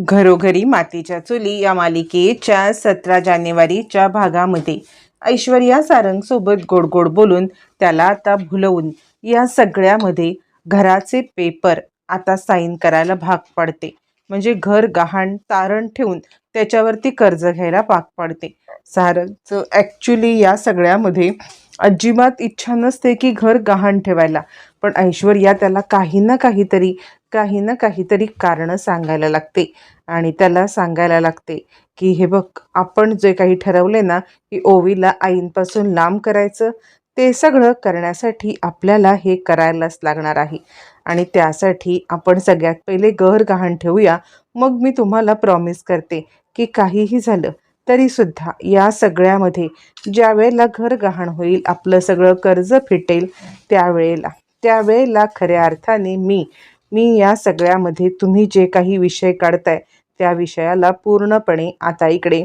घरोघरी मातीच्या चुली या मालिकेच्या सतरा जानेवारीच्या भागामध्ये. ऐश्वर्या सारंगसोबत गोड गोड बोलून त्याला आता भुलवून या सगळ्यामध्ये घराचे पेपर आता साईन करायला भाग पडते. म्हणजे घर गहाण तारण ठेवून त्याच्यावरती कर्ज घ्यायला भाग पडते. सारंगचं ॲक्च्युली या सगळ्यामध्ये अजिबात इच्छा नसते की घर गहाण ठेवायला. पण ऐश्वर्या त्याला काही ना काहीतरी काही ना काहीतरी कारणं सांगायला लागते. आणि त्याला सांगायला लागते की हे बघ आपण जे काही ठरवले ना की ओवीला आईंपासून लांब करायचं ते सगळं करण्यासाठी आपल्याला हे करायलाच लागणार आहे. आणि त्यासाठी आपण सगळ्यात पहिले घर गहाण ठेवूया. मग मी तुम्हाला प्रॉमिस करते की काहीही झालं तरीसुद्धा या सगळ्यामध्ये ज्या वेळेला घर गहाण होईल आपलं सगळं कर्ज फिटेल त्यावेळेला. त्यावेळेला खऱ्या अर्थाने मी मी या सगळ्यामध्ये तुम्ही जे काही विषय काढताय त्या विषयाला पूर्णपणे आता इकडे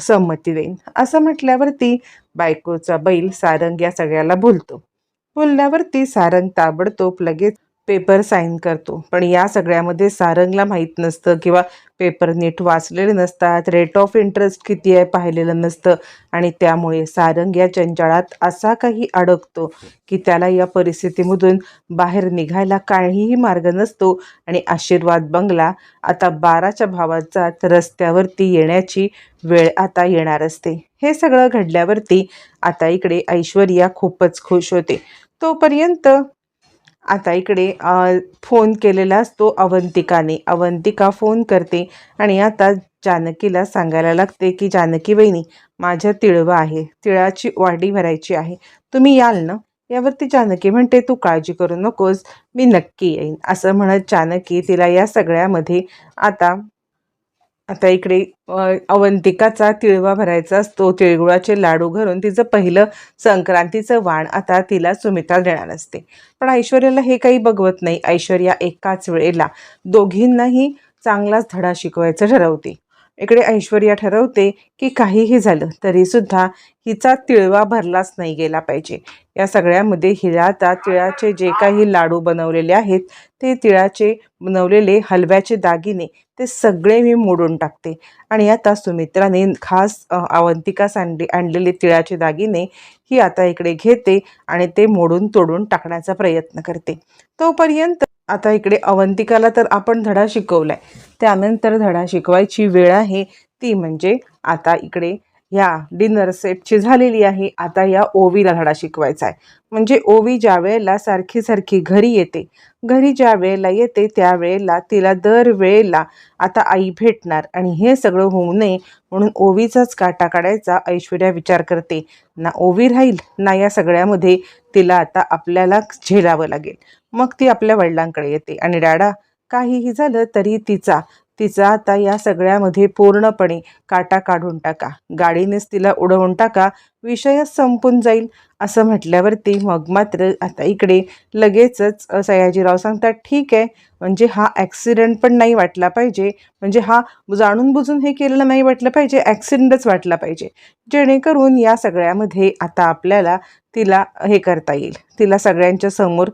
संमती देईन. असं म्हटल्यावरती बायकोचा बैल सारंग या सगळ्याला बोलतो. बोलल्यावरती सारंग ताबडतोब लगेच पेपर साईन करतो. पण या सगळ्यामध्ये सारंगला माहीत नसतं किंवा पेपर नीट वाचलेले नसतात रेट ऑफ इंटरेस्ट किती आहे पाहिलेलं नसतं आणि त्यामुळे सारंग या जंजाळात असा काही अडकतो की त्याला या परिस्थितीमधून बाहेर निघायला काहीही मार्ग नसतो आणि आशीर्वाद बंगला आता बाराच्या भावाचा रस्त्यावरती येण्याची वेळ आता येणार असते. हे सगळं घडल्यावरती आता इकडे ऐश्वर्या खूपच खुश होते. तोपर्यंत आता इकडे फोन केलेला असतो अवंतिकाने. अवंतिका फोन करते आणि आता जानकीला सांगायला लागते की जानकी बहिणी माझ्या तिळवं आहे. तिळाची वाढी भरायची आहे. तुम्ही याल ना? यावरती जानकी म्हणते तू काळजी करू नकोस. मी नक्की येईन. असं म्हणत जानकी तिला या सगळ्यामध्ये आता आता इकडे अवंतिकाचा तिळवा भरायचा असतो. तिळगुळाचे लाडू घरून तिचं पहिलं संक्रांतीचं वाण आता तिला सुमित्रा देणार असते. पण ऐश्वर्याला हे काही बघवत नाही. ऐश्वर्या एकाच वेळेला दोघींनाही चांगलाच धडा शिकवायचं ठरवते. इकडे ऐश्वर्या ठरवते की काहीही झालं तरीसुद्धा हिचा तिळवा भरलाच नाही गेला पाहिजे. या सगळ्यामध्ये हिला आता तिळाचे जे काही लाडू बनवलेले आहेत ते तिळाचे बनवलेले हलव्याचे दागिने ते सगळे मी मोडून टाकते. आणि आता सुमित्राने खास अवंतिका सांडली आणलेले तिळाचे दागिने ही आता इकडे घेते आणि ते मोडून तोडून टाकण्याचा प्रयत्न करते. तोपर्यंत आता इकडे अवंतिकाला तर आपण धडा शिकवलाय. त्यानंतर धडा शिकवायची वेळ आहे. ती म्हणजे आता इकडे ह्या डिनर सेटची झालेली आहे. आता या ओवीला धडा शिकवायचा आहे. म्हणजे ओवी ज्या वेळेला सारखी सारखी घरी येते घरी ज्या वेळेला येते त्यावेळेला तिला दर वेळेला आता आई भेटणार आणि हे सगळं होऊ नये म्हणून ओवीचाच काटा काढायचा ऐश्वर्या विचार करते. ना ओवी राहील ना या सगळ्यामध्ये तिला आता आपल्याला झेलावं लागेल. मग ती आपल्या वडिलांकडे येते. आणि डॅडा काहीही झालं तरी तिचा तिचा आता या सगळ्यामध्ये पूर्णपणे काटा काढून टाका. गाडीनेच तिला उडवून टाका. विषयच संपून जाईल असं म्हटल्यावरती मग मात्र आता इकडे लगेचच सयाजीराव सांगतात ठीक आहे म्हणजे हा ॲक्सिडेंट पण नाही वाटला पाहिजे. म्हणजे हा जाणून बुजून हे केलेलं नाही वाटलं पाहिजे ॲक्सिडेंटच वाटला पाहिजे. जेणेकरून या सगळ्यामध्ये आता आपल्याला तिला हे करता येईल. तिला सगळ्यांच्या समोर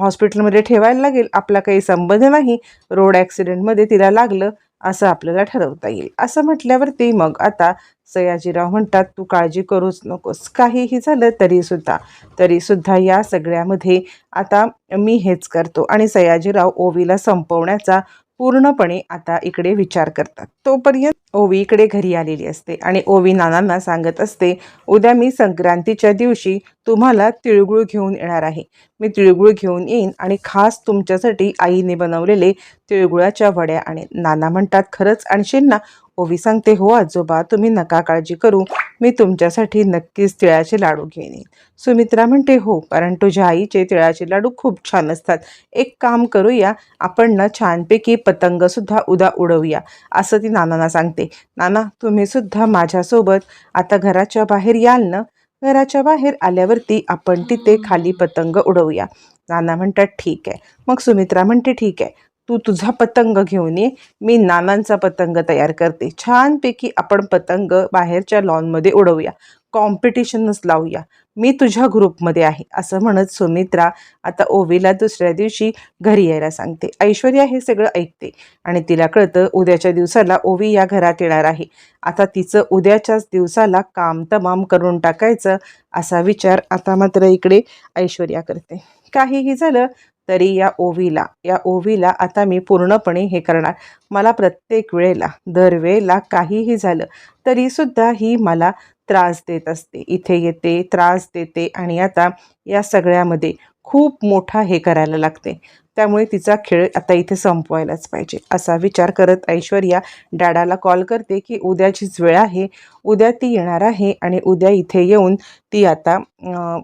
हॉस्पिटलमध्ये ठेवायला लागेल. आपला काही संबंध नाही. रोड ॲक्सिडेंटमध्ये तिला लागलं. असं आपल्याला ठरवता येईल. असं म्हटल्यावरती मग आता सयाजीराव म्हणतात तू काळजी करूच नकोस. काहीही झालं तरीसुद्धा तरीसुद्धा या सगळ्यामध्ये आता मी हेच करतो. आणि सयाजीराव ओवीला संपवण्याचा पूर्णपणे आता इकडे विचार करतात. तोपर्यंत ओवी इकडे घरी आलेली असते आणि ओवी नानांना सांगत असते उद्या मी संक्रांतीच्या दिवशी तुम्हाला तिळगुळ घेऊन येणार आहे. मी तिळगुळ घेऊन येईन आणि खास तुमच्यासाठी आईने बनवलेले तिळगुळाच्या वड्या आणि नाना म्हणतात खरंच आणशील ना? ओवी सांगते हो आजोबा तुम्ही नका काळजी करू. मी तुमच्यासाठी नक्कीच तिळाचे लाडू घेऊन येईन सुमित्रा म्हणते हो कारण तुझ्या आईचे तिळाचे लाडू खूप छान असतात. एक काम करूया आपण ना छानपैकी पतंगसुद्धा उदा उडवूया. असं ती नानांना सांगते. नाना तुम्ही सुद्धा माझ्यासोबत आता घराच्या बाहेर याल ना? घराच्या बाहेर आल्यावरती आपण तिथे खाली पतंग उडवूया. नाना म्हणतात ठीक आहे. मग सुमित्रा म्हणते ठीक आहे. तू तुझा पतंग घेऊन ये. मी नानांचा पतंग तयार करते. छानपैकी आपण पतंग बाहेरच्या लॉनमध्ये उडवूया. कॉम्पिटिशनच लावूया. मी तुझ्या ग्रुपमध्ये आहे असं म्हणत सुमित्रा आता ओवीला दुसऱ्या दिवशी घरी यायला सांगते. ऐश्वर्या हे सगळं ऐकते आणि तिला कळतं उद्याच्या दिवसाला ओवी या घरात येणार आहे. आता तिचं उद्याच्याच दिवसाला काम तमाम करून टाकायचं असा विचार आता मात्र इकडे ऐश्वर्या करते. काहीही झालं तरी या ओवीला या ओवीला आता मी पूर्णपणे हे करणार. मला प्रत्येक वेळेला दरवेळेला काहीही झालं तरीसुद्धा ही मला त्रास देत असते. इथे येते त्रास देते आणि आता या सगळ्यामध्ये खूप मोठा हे करायला लागते. त्यामुळे तिचा खेळ आता इथे संपवायलाच पाहिजे. असा विचार करत ऐश्वर्या डॅडाला कॉल करते की उद्याचीच वेळ आहे. उद्या ती येणार आहे आणि उद्या इथे येऊन ती आता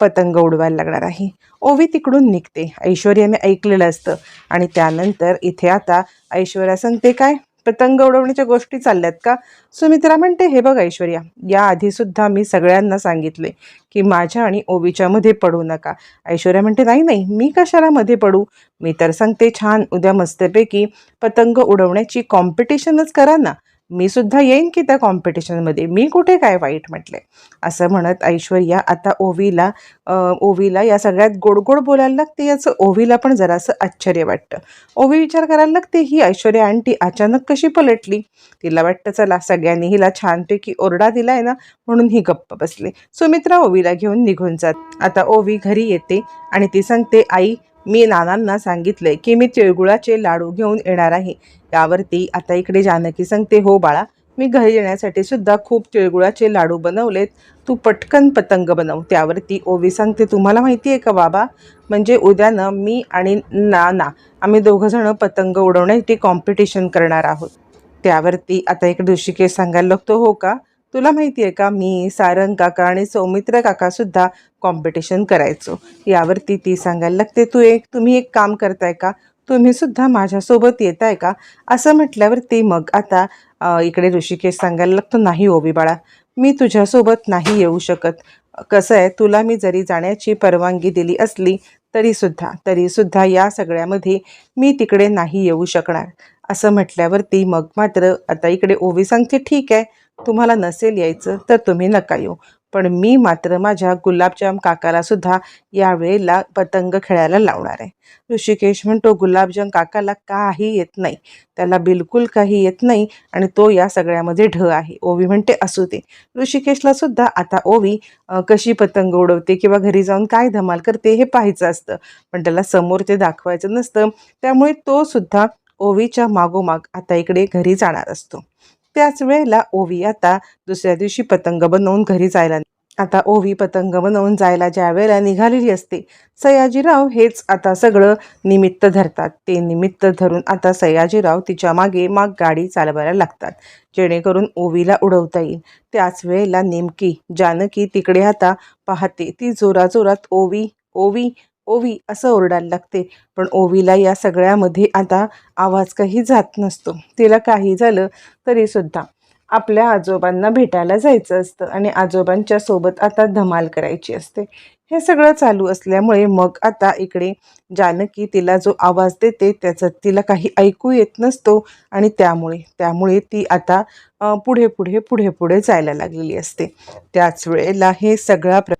पतंग उडवायला लागणार आहे. ओवी तिकडून निघते. ऐश्वर्याने ऐकलेलं असतं आणि त्यानंतर इथे आता ऐश्वर्या सांगते काय? पतंग उडवण्याच्या गोष्टी चालल्यात का? सुमित्रा म्हणते हे बघ ऐश्वर्या या आधीसुद्धा मी सगळ्यांना सांगितले की माझ्या आणि ओवीच्या मध्ये पडू नका. ऐश्वर्या म्हणते नाही नाही मी कशाला मध्ये पडू? मी तर सांगते छान उद्या मस्तपैकी पतंग उडवण्याची कॉम्पिटिशनच करा ना. मी सुद्धा येईन की त्या कॉम्पिटिशनमध्ये मी कुठे काय वाईट म्हटले? असं म्हणत ऐश्वर्या आता ओवीला ओवीला या सगळ्यात गोड गोड बोलायला लागते याचं ओवीला पण जरासं आश्चर्य वाटतं. ओवी विचार करायला लागते ही ऐश्वर्या आंटी अचानक कशी पलटली? तिला वाटतं चला सगळ्यांनी हिला छानपैकी ओरडा दिलाय ना म्हणून ही गप्प बसली. सुमित्रा ओवीला घेऊन निघून जात. आता ओवी घरी येते आणि ती सांगते आई मी नानांना सांगितलंय की मी तिळगुळाचे लाडू घेऊन येणार आहे. यावरती आता इकडे जानकी सांगते हो बाळा मी घरी येण्यासाठी सुद्धा खूप तिळगुळाचे लाडू बनवलेत. तू पटकन पतंग बनव. त्यावरती ओवी सांगते तुम्हाला माहिती आहे का बाबा? म्हणजे उद्यानं मी आणि नाना आम्ही दोघंजणं पतंग उडवण्यासाठी कॉम्पिटिशन करणार आहोत. त्यावरती आता एक ऋषिकेश सांगायला लागतो हो का? तुला माहिती आहे का? मी सारंग काका आणि सौमित्र काका सुद्धा कॉम्पिटिशन करायचो. यावरती ती सांगायला लागते तू एक तुम्ही एक काम करताय का? तुम्ही सुद्धा माझ्यासोबत येत आहे का? असं म्हटल्यावरती मग आता इकडे ऋषिकेश सांगायला लागतो नाही ओवी बाळा मी तुझ्यासोबत नाही येऊ शकत. कसं आहे तुला मी जरी जाण्याची परवानगी दिली असली तरीसुद्धा तरीसुद्धा या सगळ्यामध्ये मी तिकडे नाही येऊ शकणार. असं म्हटल्यावरती मग मात्र आता इकडे ओवी सांगते ठीक आहे तुम्हाला नसेल यायचं तर तुम्ही नका येऊ. पण मी मात्र माझ्या गुलाबजाम काकाला सुद्धा यावेळेला पतंग खेळायला लावणार आहे. ऋषिकेश म्हणतो गुलाबजाम काकाला काही येत नाही. त्याला बिलकुल काही येत नाही आणि तो या सगळ्यामध्ये ढ आहे. ओवी म्हणते असू दे. ऋषिकेशला सुद्धा आता ओवी कशी पतंग उडवते किंवा घरी जाऊन काय धमाल करते हे पाहायचं असतं. पण त्याला समोर ते दाखवायचं नसतं. त्यामुळे तो सुद्धा ओवीच्या मागोमाग आता इकडे घरी जाणार असतो. त्याच वेळेला ओवी आता दुसऱ्या दिवशी पतंग बनवून घरी जायला आता ओवी पतंग बनवून जायला ज्या वेळेला निघालेली असते सयाजीराव हेच आता सगळं निमित्त धरतात. ते निमित्त धरून आता सयाजीराव तिच्यामागे माग गाडी चालवायला लागतात जेणेकरून ओवीला उडवता येईल. त्याच वेळेला नेमकी जानकी तिकडे आता पाहते ती जोराजोरात ओवी ओवी ओवी असं ओरडायला लागते. पण ओवीला या सगळ्यामध्ये आता आवाज काही जात नसतो. तिला काही झालं तरीसुद्धा आपल्या आजोबांना भेटायला जायचं असतं आणि आजोबांच्या सोबत आता धमाल करायची असते. हे सगळं चालू असल्यामुळे मग आता इकडे जानकी तिला जो आवाज देते त्याचं तिला काही ऐकू येत नसतो आणि त्यामुळे त्यामुळे ती आता पुढे पुढे पुढे पुढे जायला लागलेली असते. त्याच वेळेला हे सगळा प्र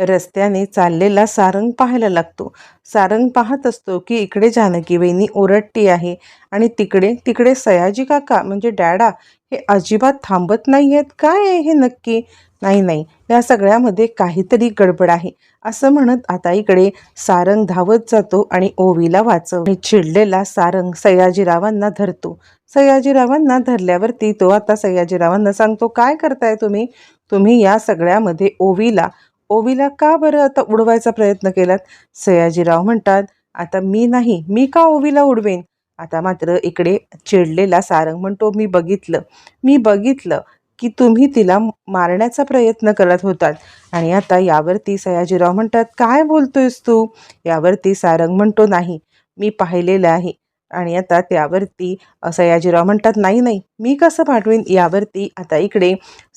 रस्त्याने चाललेला सारंग पाहायला लागतो. सारंग पाहत असतो की इकडे जानकी वहिनी ओरडती आहे आणि तिकडे तिकडे सयाजी काका म्हणजे डॅडा हे अजिबात थांबत नाही आहेत काय आहे हे नक्की? नाही नाही. या सगळ्यामध्ये काहीतरी गडबड आहे. असं म्हणत आता इकडे सारंग धावत जातो आणि ओवीला वाचव. आणि चिडलेला सारंग सयाजीरावांना धरतो. सयाजीरावांना धरल्यावरती तो आता सयाजीरावांना सांगतो काय करताय तुम्ही? तुम्ही या सगळ्यामध्ये ओवीला ओवीला का बरं आता उडवायचा प्रयत्न केलात? सयाजीराव म्हणतात आता मी नाही मी का ओवीला उडवेन? आता मात्र इकडे चिडलेला सारंग म्हणतो मी बघितलं मी बघितलं की तुम्ही तिला मारण्याचा प्रयत्न करत होतात. आणि आता यावरती सयाजीराव म्हणतात काय बोलतोयस तू? यावरती सारंग म्हणतो नाही मी पाहिलेलं आहे. आणि आता त्यावरती सयाजीराव म्हणतात नाही नाही मी कसं पाठवीन? यावरती आता इकडे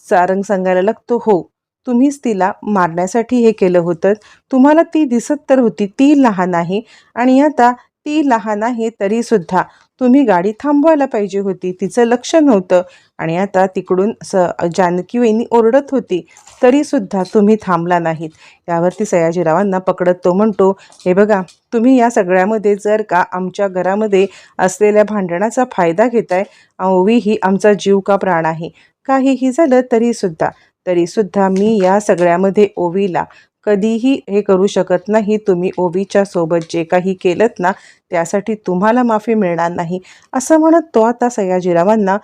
सारंग सांगायला लागतो हो तुम्हीच तिला मारण्यासाठी हे केलं होतं. तुम्हाला ती दिसत तर होती ती लहान आहे आणि आता ती लहान आहे तरीसुद्धा. तुम्ही गाडी थांबवायला पाहिजे होती तिचं लक्ष नव्हतं आणि आता तिकडून स जानकी वहिनी ओरडत होती तरीसुद्धा तुम्ही थांबला नाहीत. यावरती सयाजीरावांना पकडत तो म्हणतो हे बघा तुम्ही या सगळ्यामध्ये जर का आमच्या घरामध्ये असलेल्या भांडणाचा फायदा घेताय ओवी ही आमचा जीव का प्राण आहे? काहीही झालं तरीसुद्धा. तरीसुद्धा मी या सगळ्यामध्ये ओवीला कधीही हे करू शकत नाही. तुम्ही ओवीच्या सोबत जे काही केलं ना त्यासाठी तुम्हाला माफी मिळणार नाही. असं म्हणत तो आता सयाजीरावांना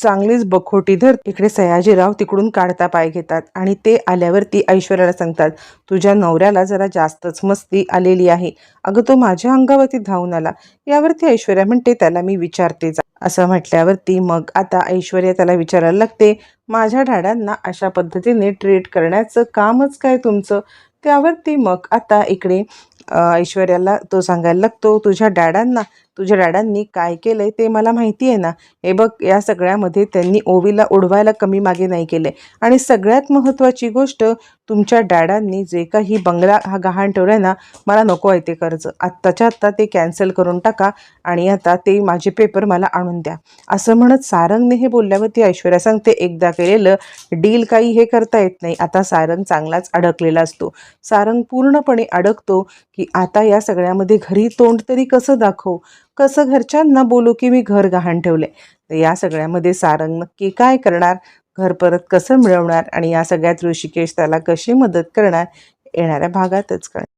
चांगलीच बखोटी धर. इकडे सयाजीराव तिकडून काढता पाय घेतात आणि ते आल्यावरती ऐश्वर्याला सांगतात तुझ्या नवऱ्याला जरा जास्तच मस्ती आलेली आहे. अगं तो माझ्या अंगावरती धावून आला. यावरती ऐश्वर्या म्हणते त्याला मी विचारते जा. असं म्हटल्यावरती मग आता ऐश्वर्या त्याला विचारायला लागते माझ्या डाडांना अशा पद्धतीने ट्रीट करण्याचं कामच काय तुमचं? त्यावरती मग आता इकडे ऐश्वर्याला तो सांगायला लागतो तुझ्या डॅडांना तुझ्या डॅडांनी काय केलंय ते मला माहिती आहे ना. हे बघ या सगळ्यामध्ये त्यांनी ओवीला उडवायला कमी मागे नाही केले. आणि सगळ्यात महत्त्वाची गोष्ट तुमच्या डॅडांनी जे काही बंगला हा गहाण ठेवलाय ना मला नको आहे ते कर्ज. आत्ताच्या आत्ता ते कॅन्सल करून टाका आणि आता ते माझे पेपर मला आणून द्या. असं म्हणत सारंगने हे बोलल्यावरती ऐश्वर्या सांगते एकदा केलेलं डील काही हे करता येत नाही. आता सारंग चांगलाच अडकलेला असतो. सारंग पूर्णपणे अडकतो की आता या सगळ्यामध्ये घरी तोंड तरी कसं दाखवू? कसं घरच्यांना बोलू की मी घर गहाण ठेवले तर या सगळ्यामध्ये सारंग नक्की काय करणार? घर परत कसं मिळवणार? आणि या सगळ्यात ऋषिकेश त्याला कशी मदत करणार? येणाऱ्या भागातच कळणार.